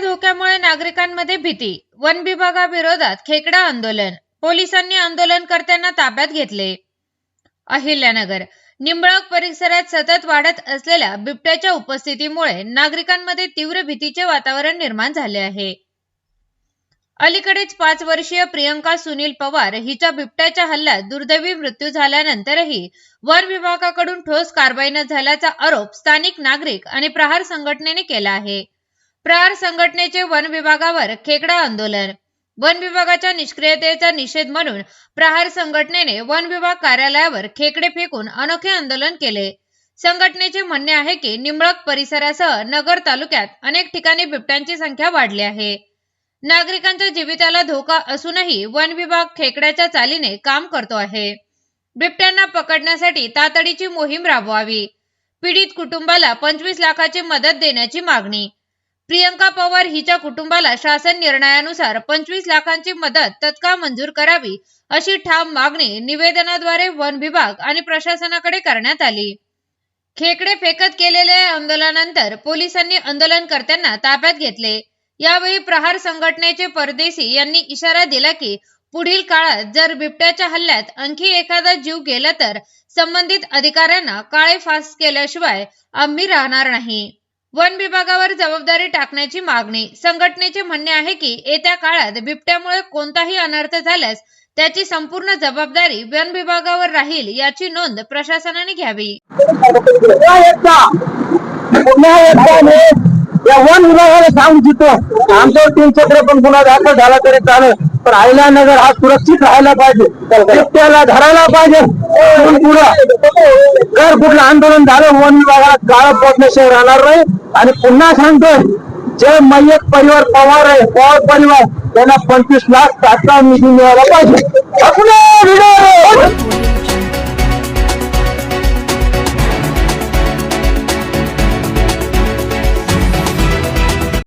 धोक्यामुळे नागरिकांमध्ये भीती. वन विभागाविरोधात खेकडा आंदोलन. पोलिसांनी आंदोलनकर्त्यांना ताब्यात घेतले. अहिल्यानगर. निंबळक परिसरात सतत वाढत असलेल्या बिबट्याच्या उपस्थितीमुळे नागरिकांमध्ये तीव्र भीतीचे वातावरण निर्माण झाले आहे. अलीकडेच पाच वर्षीय प्रियंका सुनील पवार हिच्या बिबट्याच्या हल्ल्यात दुर्दैवी मृत्यू झाल्यानंतरही वन विभागाकडून ठोस कारवाई न झाल्याचा आरोप स्थानिक नागरिक आणि प्रहार संघटनेने केला आहे. प्रहार संघटनेचे वन विभागावर खेकडा आंदोलन. वन विभागाच्या निष्क्रियतेचा निषेध म्हणून प्रहार संघटनेने वन विभाग कार्यालयावर खेकडे फेकून अनोखे आंदोलन केले. संघटनेचे म्हणणे आहे की निंबळक परिसरासह नगर तालुक्यात अनेक ठिकाणी बिबट्यांची संख्या वाढली आहे. नागरिकांच्या जीविताला धोका असूनही वन विभाग खेकड्याच्या चालीने काम करतो आहे. बिबट्यांना पकडण्यासाठी तातडीची मोहीम राबवावी. पीडित कुटुंबाला पंचवीस लाखाची मदत देण्याची मागणी. प्रियंका पवार हिच्या कुटुंबाला शासन निर्णयानुसार पंचवीस लाखांची मदत तत्काळ मंजूर करावी अशी ठाम मागणी निवेदनाद्वारे वन विभाग आणि प्रशासनाकडे करण्यात आली. खेकडे फेकत केलेल्या आंदोलनानंतर पोलिसांनी आंदोलनकर्त्यांना ताब्यात घेतले. यावेळी प्रहार संघटनेचे परदेशी यांनी इशारा दिला की पुढील काळात जर बिबट्याच्या हल्ल्यात आणखी एखादा जीव गेला तर संबंधित अधिकाऱ्यांना काळे फास केल्याशिवाय आम्ही राहणार नाही. वन विभागावर जबाबदारी टाकण्याची मागणी. संघटनेचे म्हणणे आहे की येत्या काळात बिबट्यामुळे कोणताही अनर्थ झाल्यास त्याची संपूर्ण जबाबदारी वन विभागावर राहील याची नोंद प्रशासनाने घ्यावी. या वन विभागाला सांगू इच्छितो. आमच्यावर तीन चक्र पण गुन्हा दाखल झाला तरी चालेल. आयला नगर हा सुरक्षित राहायला पाहिजे. बिबट्याला धरायला पाहिजे. पुढं जर कुठलं आंदोलन झालं वन विभागाला काळ पडण्याशिवाय राहणार नाही. आणि पुन्हा सांगतोय जे मय्यत परिवार पवार आहे पवार परिवार त्यांना पंचवीस लाख तात्काळ निधी मिळाला पाहिजे.